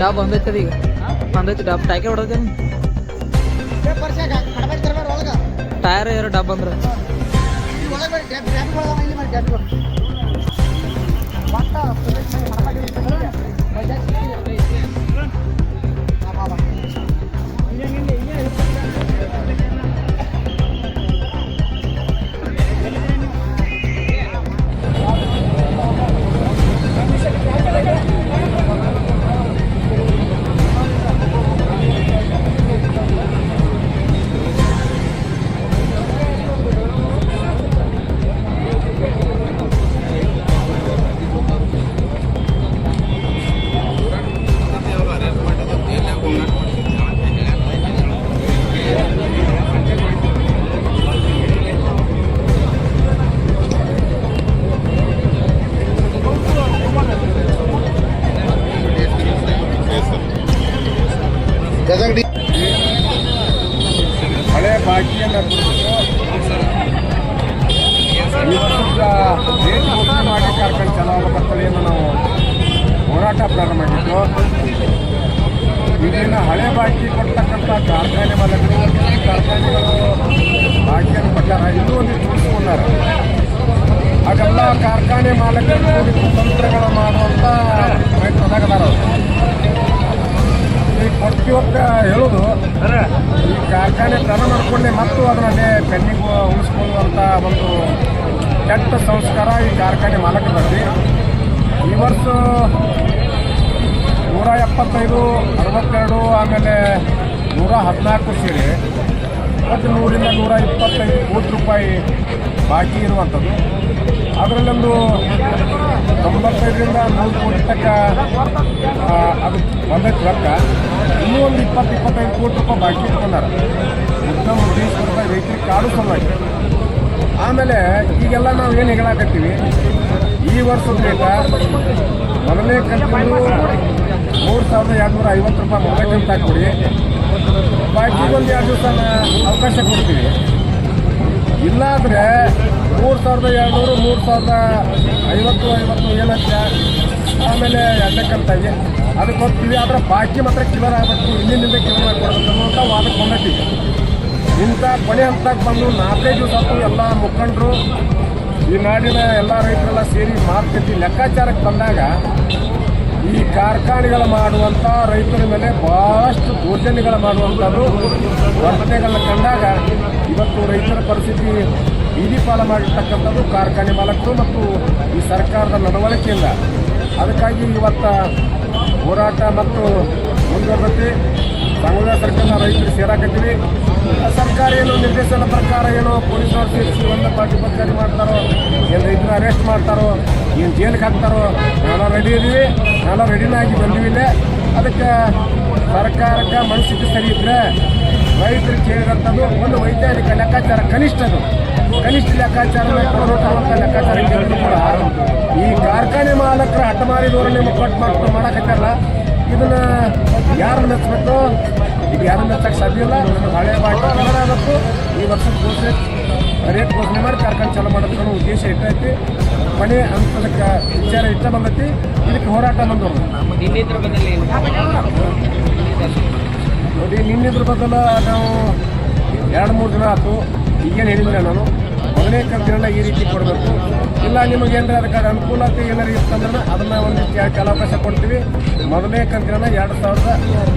ಡಾಬ್ ಬಂದೈತದ ಈಗ. ಬಂದೈತಿ ಡಾಬ್. ಟೈಕೆ ಹೊಡೆದೇನು ಟೈರ್ ಯಾರು ಡಾಬ್ ಅಂದ್ರೆ ಗದಗಡಿ ಕಾರ್ಖಾನೆ ಮಾಲಕರು, ಕಾರ್ಖಾನೆಗಳು ಬಾಕಿಯನ್ನು ಕೊಟ್ಟಾರ ಇನ್ನೂ ಒಂದು ಉಳಿಸ್ಕೊಂಡಾರ ಹಾಗೆಲ್ಲ ಕಾರ್ಖಾನೆ ಮಾಲಕರು ಕುತಂತ್ರಗಳು ಮಾಡುವಂಥ ಪ್ರಯತ್ನದಾಗದಾರ ಅವರು. ಈ ಕೊಟ್ಟಿವತ್ತ ಹೇಳೋದು, ಈ ಕಾರ್ಖಾನೆ ತನ ಮಾಡಿಕೊಂಡೆ ಮತ್ತು ಅದನ್ನೇ ಪೆಂಡಿಂಗ್ ಉಳಿಸ್ಕೊಳ್ಳುವಂಥ ಒಂದು ಕೆಟ್ಟ ಸಂಸ್ಕಾರ ಈ ಕಾರ್ಖಾನೆ ಮಾಲಕರಲ್ಲಿ. ಈ ವರ್ಷ ನೂರ ಎಪ್ಪತ್ತೈದು, ಅರವತ್ತೆರಡು, ಆಮೇಲೆ ನೂರ ಹದಿನಾಲ್ಕು ಸೇರಿ, ಮತ್ತು ನೂರಿಂದ ನೂರ ಇಪ್ಪತ್ತೈದು ಕೋಟಿ ರೂಪಾಯಿ ಬಾಕಿ ಇರುವಂಥದ್ದು. ಅದರಲ್ಲೊಂದು ತೊಂಬತ್ತೈದರಿಂದ ನೂರು ಕೋಟಿ ತಕ್ಕ ಅದು ಬಂದೈತೆ ರೊಕ್ಕ ಇನ್ನೂ ಒಂದು ಇಪ್ಪತ್ತು, ಇಪ್ಪತ್ತೈದು ಕೋಟಿ ರೂಪಾಯಿ ಬಾಕಿ ಇಟ್ಕೊಂಡಾರ. ಉತ್ತಮ ಉದ್ದೇಶ ರೂಪಾಯಿ ರೈತರಿಗೆ ಕಾಡು ಸಲುವಾಗಿ. ಆಮೇಲೆ ಈಗೆಲ್ಲ ನಾವು ಏನು ಹೇಳಾಕತ್ತೀವಿ? ಈ ವರ್ಷದ ರೇಟ ಮೊದಲನೇ ಕಂತು ಮೂರು ಸಾವಿರದ ಎರಡು ನೂರ ಐವತ್ತು ರೂಪಾಯಿ ಮೊದಲನೇ ಕಂತು ಹಾಕ್ಕೊಡಿ ಒಂದು ಎರಡು ದಿವಸ ಅವಕಾಶ ಕೊಡ್ತೀವಿ. ಇಲ್ಲಾದರೆ ಮೂರು ಸಾವಿರದ ಎರಡುನೂರು, ಮೂರು ಸಾವಿರದ ಐವತ್ತು ಐವತ್ತು ಏನಂತ? ಆಮೇಲೆ ಎರಡನೇ ಕಂತಾಗಿ ಅದಕ್ಕೆ ಹೋಗ್ತೀವಿ. ಆದರೆ ಬಾಕಿ ಮಾತ್ರ ಕ್ಲಿಯರ್ ಆಗಬೇಕು. ಇಲ್ಲಿಂದ ಕ್ಲಿಯರ್ ಮಾಡಿಕೊಡ್ಬೇಕು ಅಂತ ವಾದಕ್ಕೆ ಬಂದೈತಿ. ಇಂಥ ಕೊನೆ ಹಂತಕ್ಕೆ ಬಂದು ನಾಲ್ಕೈದು ದಿವಸ ಎಲ್ಲ ಮುಖಂಡರು, ಈ ನಾಡಿನ ಎಲ್ಲ ರೈತರೆಲ್ಲ ಸೇರಿ ಮಾತುಕತೆ, ಲೆಕ್ಕಾಚಾರಕ್ಕೆ ಬಂದಾಗ ಈ ಕಾರ್ಖಾನೆಗಳು ಮಾಡುವಂಥ ರೈತರ ಮೇಲೆ ಭಾಳಷ್ಟು ದೌರ್ಜನ್ಯಗಳು ಮಾಡುವಂಥದ್ದು ವರ್ತನೆಗಳನ್ನ ಕಂಡಾಗ ಇವತ್ತು ರೈತರ ಪರಿಸ್ಥಿತಿ ಬೀದಿ ಪಾಲ ಮಾಡಿರ್ತಕ್ಕಂಥದ್ದು ಕಾರ್ಖಾನೆ ಮಾಲಕರು ಮತ್ತು ಈ ಸರ್ಕಾರದ ನಡವಳಿಕೆಯಿಂದ. ಅದಕ್ಕಾಗಿ ಇವತ್ತು ಹೋರಾಟ ಮತ್ತು ಮುಂದುವರೆದೈತಿ ಸಂಘದ ಸರ್ಕಾರ ರೈತರು ಸೇರಾಕತ್ತೀವಿ. ಸರ್ಕಾರ ಏನು ನಿರ್ದೇಶನ ಪ್ರಕಾರ ಏನು ಪೊಲೀಸರು ಸೇರಿಸಿ ಒಂದು ಪಾರ್ಟಿ ಪಂಚಾಯತ್ ಮಾಡ್ತಾರೋ, ಏನು ರೈತರು ಅರೆಸ್ಟ್ ಮಾಡ್ತಾರೋ ಏನು ಜೈಲಿಗೆ ಹಾಕ್ತಾರೋ? ನಾನು ರೆಡಿ ಇದೀವಿ. ನಾನು ರೆಡಿನಾಗಿ ಬಂದೀವಿ ಇಲ್ಲೇ. ಅದಕ್ಕೆ ಸರ್ಕಾರಕ್ಕೆ ಮನಸ್ಥಿತಿ ಸರಿ ಇದ್ರೆ ರೈತರು ಕೇಳಿದಂಥದ್ದು ಒಂದು ವೈಜ್ಞಾನಿಕ ಲೆಕ್ಕಾಚಾರ ಕನಿಷ್ಠ ಅದು ಕನಿಷ್ಠ ಲೆಕ್ಕಾಚಾರ ಲೆಕ್ಕಾಚಾರ ಈ ಕಾರ್ಖಾನೆ ಮಾಲಕರ ಹಠಮಾರಿ ಧೋರಣೆ ಕೊಟ್ಟು ಮಾಡ್ಕೊಂಡು ಮಾಡಕತ್ತಾರಲ್ಲ, ಇದನ್ನ ಯಾರು ಮೆಚ್ಚಬೇಕು ಈಗ ಯಾರು ಮೆಚ್ಚಕ್ಕೆ ಸಾಧ್ಯ ಇಲ್ಲ. ಹಳೆ ಬಾಕಿ ಆಗಬೇಕು. ಈ ವರ್ಷದ ಘೋಷಣೆ ರೇಟ್ ಘೋಷಣೆ ಮಾಡಿ ಕಾರ್ಖಾನೆ ಚಾಲೂ ಮಾಡೋದು ಅನ್ನೋ ಉದ್ದೇಶ ಇಟ್ಟೈತಿ. ಮನೆ ಅದಕ್ಕೆ ವಿಚಾರ ಇಷ್ಟ ಬಂದೈತಿ, ಇದಕ್ಕೆ ಹೋರಾಟ ಬಂದವರು ನೋಡಿ ನಿನ್ನಿದ್ರ ಬದಲ ನಾವು ಎರಡು ಮೂರು ದಿನ ಆಯ್ತು ಈಗೇನು ಹೇಳಿದ್ರೆ ನಾನು. ಮೊದಲನೇ ಕಂತಿನ ಈ ರೀತಿ ಕೊಡಬೇಕು. ಇಲ್ಲ, ನಿಮಗೆ ಏನಾರ ಅದಕ್ಕೆ ಅನುಕೂಲತೆ ಏನಾರು ಇತ್ತಂದ್ರೆ ಅದನ್ನ ಒಂದು ಕಾಲಾವಕಾಶ ಕೊಡ್ತೀವಿ. ಮೊದಲನೇ ಕಂತಿನ ಎರಡು ಸಾವಿರದ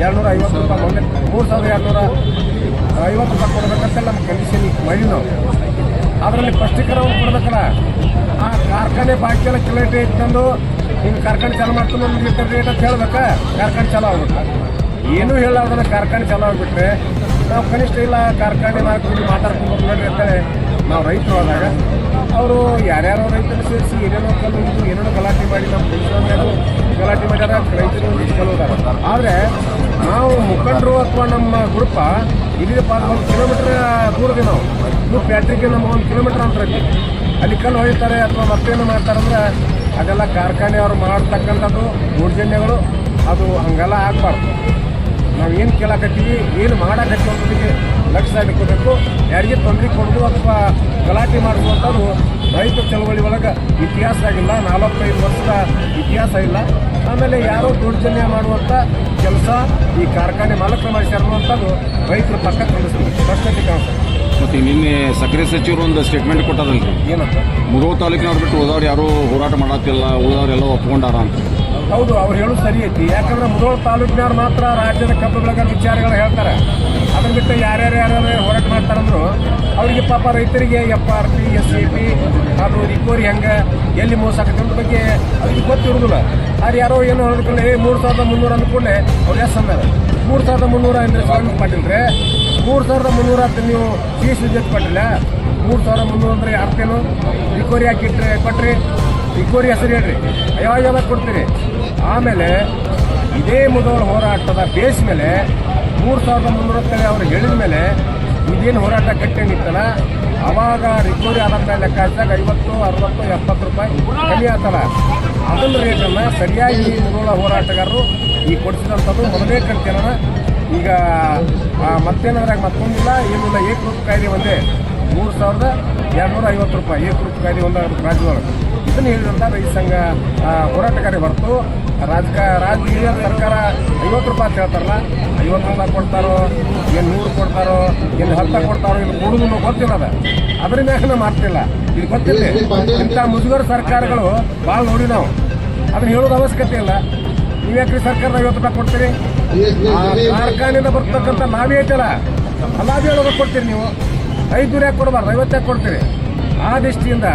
ಎರಡುನೂರ ಐವತ್ತು ರೂಪಾಯಿ ಮೂರು ಸಾವಿರದ ಎರಡುನೂರ ಐವತ್ತು ರೂಪಾಯಿ ಕೊಡಬೇಕಂತ ನಮ್ಮ ಕಂಡೀಷನ್ ಮಾಡಿ ನಾವು ಅದರಲ್ಲಿ ಸ್ಪಷ್ಟೀಕರಣ ಕೊಡ್ಬೇಕಲ್ಲ. ಆ ಕಾರ್ಖಾನೆ ಬಾಕಿ ಎಲ್ಲ ಕ್ಲೇಟ್ ಇಟ್ಕೊಂಡು ಹಿಂಗೆ ಕಾರ್ಖಾನೆ ಚಾಲು ಮಾಡ್ಕೊಂಡು ಒಂದು ಲೀಟರ್ ರೇಟ್ ಅಂತ ಹೇಳ್ಬೇಕಾ? ಕಾರ್ಖಾನೆ ಚಾಲು ಆಗ್ಬೇಕು. ಏನೂ ಹೇಳೋದನ್ನ ಕಾರ್ಖಾನೆ ಚಾಲು ಆಗ್ಬಿಟ್ರೆ ನಾವು ಕನಿಷ್ಠ ಇಲ್ಲ ಕಾರ್ಖಾನೆ ಮಾಡ್ಕೊಂಡು ಮಾತಾಡ್ಕೊಂಡು ನೋಡ್ರಿ ಅಂತೇಳಿ ನಾವು ರೈತರು ಹೋದಾಗ ಅವರು ಯಾರ್ಯಾರೋ ರೈತರು ಸೇರಿಸಿ ಏನೇನೋ ಕಲ್ಲು ಏನೇನೋ ಇಲ್ಲಿ ಒಂದು ಕಿಲೋಮೀಟರ್ ದೂರದಿ ನಾವು. ಇನ್ನು ಫ್ಯಾಕ್ಟ್ರಿಗೆ ನಮ್ಗೆ ಒಂದು ಕಿಲೋಮೀಟರ್ ಅಂತ ಅಲ್ಲಿ ಕಲ್ಲು ಹೊಯ್ತಾರೆ ಅಥವಾ ಮತ್ತೇನು ಮಾಡ್ತಾರಂದ್ರೆ ಅದೆಲ್ಲ ಕಾರ್ಖಾನೆ ಅವರು ಮಾಡ್ತಕ್ಕಂಥದ್ದು, ದೌರ್ಜನ್ಯಗಳು, ಅದು ಹಂಗೆಲ್ಲ ಆಗಬಾರ್ದು. ನಾವು ಏನು ಕೇಳಕತ್ತೀವಿ, ಏನು ಮಾಡಕತ್ತೀವಿ ಲಕ್ಷ ಇಟ್ಕೋಬೇಕು. ಯಾರಿಗೆ ತೊಂದರೆ ಕೊಡೋದು ಅಥವಾ ಗಲಾಟೆ ಮಾಡಿಸುವಂಥದ್ದು ರೈತ ಚಳವಳಿ ಒಳಗೆ ಇತಿಹಾಸ ಆಗಿಲ್ಲ ನಾಲ್ಕೈದು ವರ್ಷದ ಇತಿಹಾಸ ಇಲ್ಲ. ಆಮೇಲೆ ಯಾರೋ ದೌರ್ಜನ್ಯ ಮಾಡುವಂಥ ಕೆಲಸ ಈ ಕಾರ್ಖಾನೆ ಮಾಲಕರು ಮಾಡಿಸ್ತಾರೆ ಅನ್ನುವಂಥದ್ದು ರೈತರ ಪಕ್ಕ ತಿಳಿಸ್ತೀವಿ ಸ್ಪಷ್ಟತೆ ಕಾಣ್ತದೆ ಮತ್ತೆ ನಿನ್ನೆ ಸಕ್ಕರೆ ಸಚಿವರು ಒಂದು ಸ್ಟೇಟ್ಮೆಂಟ್ ಕೊಟ್ಟದಲ್ರಿ ಏನಂತ? ಮುಧೋಳ ತಾಲೂಕಿನವ್ರು ಬಿಟ್ಟು ಉಳಿದವ್ರು ಯಾರು ಹೋರಾಟ ಮಾಡತ್ತಿಲ್ಲ ಎಲ್ಲ ಒಪ್ಕೊಂಡಾರ ಅಂತ. ಹೌದು ಅವ್ರು ಹೇಳೋದು ಸರಿ ಐತಿ. ಯಾಕಂದ್ರೆ ಮುಧೋಳ ತಾಲೂಕಿನವ್ರು ಮಾತ್ರ ರಾಜ್ಯದ ಕಬ್ಬು ಬೆಳಗ್ಗೆ ವಿಚಾರಗಳು ಹೇಳ್ತಾರೆ. ಅದನ್ನ ಬಿಟ್ಟು ಯಾರ್ಯಾರು ಯಾರ್ಯಾರು ಹೋರಾಟ ಪಾಪ ರೈತರಿಗೆ F R P S C P ಅದು ರಿಕವರಿ ಹೆಂಗೆ ಎಲ್ಲಿ ಮೋಸ ಆಗತ್ತೆ ಬಗ್ಗೆ ಅವ್ರಿಗೆ ಗೊತ್ತಿರೋದಿಲ್ಲ ಆದ್ರೆ ಯಾರೋ ಏನೋ ಹೇಳ್ಕೊಂಡು ಏ, ಮೂರು ಸಾವಿರದ ಮುನ್ನೂರು ಅಂದ್ಕೊಂಡೆ ಅವ್ರು ಎಸ್ ಅಂದಾರ. ಮೂರು ಸಾವಿರದ ಮುನ್ನೂರ ಅಂದರೆ ಸಾವಿರ ಪಾಟೀಲ್ರೆ ಮೂರು ಸಾವಿರದ ಮುನ್ನೂರ ಅಂತ ನೀವು ಫೀಸ್ ವಿದ್ಯುತ್ ಪಟ್ಟಿಲ್ಲ ಮೂರು ಸಾವಿರದ ಮುನ್ನೂರು ಅಂದರೆ ಅರ್ಥೇನು? ರಿಕವರಿ ಹಾಕಿಟ್ರೆ ಕೊಟ್ರಿ. ರಿಕವರಿ ಹೆಸರು ಹೇಳ್ರಿ. ಯಾವ ಯಾವಾಗ ಕೊಡ್ತೀರಿ. ಆಮೇಲೆ ಇದೇ ಮೊದಲ ಹೋರಾಟದ ಬೇಸ್ ಮೇಲೆ ಮೂರು ಸಾವಿರದ ಮುನ್ನೂರತ್ತೇಳಿ ಅವ್ರು ಹೇಳಿದ ಮೇಲೆ ಇದೇನು ಹೋರಾಟ ಕಟ್ಟಿತ್ತಲ್ಲ ಅವಾಗ ರಿಕವರಿ ಆದಂಥ ಲೆಕ್ಕ ಹಾಕಿದಾಗ ಐವತ್ತು, ಅರವತ್ತು, ಎಪ್ಪತ್ತು ರೂಪಾಯಿ ಕಮ್ಮಿ ಆತಲ್ಲ. ಅದನ್ನ ರೇಟನ್ನು ಸರಿಯಾಗಿ ಮೊದಲ ಹೋರಾಟಗಾರರು ಈ ಕೊಡಿಸಿದಂಥದ್ದು ಮೊದಲೇ ಕಂತಿನ ಈಗ ಮತ್ತೇನಾದ್ರಾಗ ಮತ್ತೊಂದಿಲ್ಲ, ಏನಿಲ್ಲ, ಏಕರೂಪ ಕಾಯ್ದೆ ಒಂದೇ. ಮೂರು ಸಾವಿರದ ಎರಡುನೂರ ಐವತ್ತು ರೂಪಾಯಿ ಏಕರೂಪ ಕಾಯ್ದೆ ಒಂದು ರಾಜ್ಯದೊಳಗೆ. ಇದನ್ನು ಹೇಳಿದಂಥ ರೈತ ಸಂಘ ಹೋರಾಟಗಾರಿ ಹೊರತು ರಾಜಕ, ರಾಜಕೀಯ ಸರ್ಕಾರ ಐವತ್ತು ರೂಪಾಯಿ ಅಂತ ಹೇಳ್ತಾರಲ್ಲ, ಐವತ್ತು ರೂಪಾಯಿ ಕೊಡ್ತಾರೋ, ಏನು ನೂರು ಕೊಡ್ತಾರೋ, ಏನು ಹತ್ತ ಕೊಡ್ತಾರೋ ಇದು ಕೊಡುದು ಗೊತ್ತಿಲ್ಲ ಅದ. ಅದ್ರ ಮ್ಯಾಗ ನಾವು ಮಾಡ್ತಿಲ್ಲ. ಇದು ಗೊತ್ತಿಲ್ಲ. ಇಂಥ ಮುಜುಗರ ಸರ್ಕಾರಗಳು ಭಾಳ ನೋಡಿ ನಾವು. ಅದನ್ನ ಹೇಳೋದು ಅವಶ್ಯಕತೆ ಇಲ್ಲ. ನೀವ್ಯಾಕ್ರಿ ಸರ್ಕಾರದ ಐವತ್ತು ರೂಪಾಯಿ ಕೊಡ್ತೀರಿ? ಕಾರ್ಖಾನೆಯಿಂದ ಬರ್ತಕ್ಕಂಥ ನಾವೇ ಐತಲ್ಲ ಆ ಹೇಳೋದಕ್ಕೆ ಹೇಳೋದು ಕೊಡ್ತೀರಿ ನೀವು. ಐದು ಯಾಕೆ ಕೊಡಬಾರ್ದು? ಐವತ್ತು ಕೊಡ್ತೀರಿ? ಆ ದೃಷ್ಟಿಯಿಂದ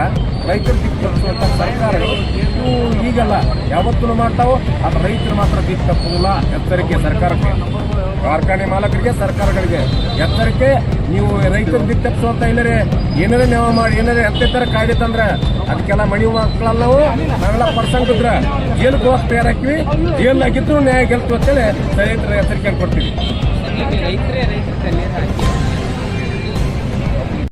ರೈತರು ದಿಕ್ಕು ತಪ್ಪಿಸುವಂಥ ಸರ್ಕಾರಗಳು ಇವು ಈಗಲ್ಲ. ಯಾವತ್ತೂ ಮಾಡ್ತಾವೋ ಅದು ರೈತರು ಮಾತ್ರ ದಿಕ್ಕು ತಪ್ಪುದಿಲ್ಲ ಎಚ್ಚರಿಕೆ ಸರ್ಕಾರಕ್ಕೆ. ಕಾರ್ಖಾನೆ ಮಾಲಕರಿಗೆ ಸರ್ಕಾರಗಳಿಗೆ. ಎಚ್ಚರಿಕೆ ನೀವು ರೈತರು ದಿಕ್ಕು ತಪ್ಪಿಸುವಂತ ಇಲ್ಲರೆ ಏನಾರೇ ನೆವ ಮಾಡಿ, ಏನಾರ ಎತ್ತೆತ್ತರ ಕಾಯ್ದೆ ತಂದ್ರೆ ಅದಕ್ಕೆಲ್ಲ ಮಣಿ ಮಕ್ಕಳಲ್ಲ ನಾವು ನಾವೆಲ್ಲ ಪರ್ಸೆಂಟ್ ಇದ್ರೆ ಜೈಲಿಗೆ ಹೋಗಕ್ಕೆ ತಯಾರಾಕಿವಿ ಜೈಲ್ನಾಗಿದ್ರು ನ್ಯಾಯ ಗೆಲ್ತು ಅಂತೇಳಿ ರೈತರ ಎಚ್ಚರಿಕೆ ಕೊಡ್ತೀವಿ. ರೈತರೇ ರೈತರ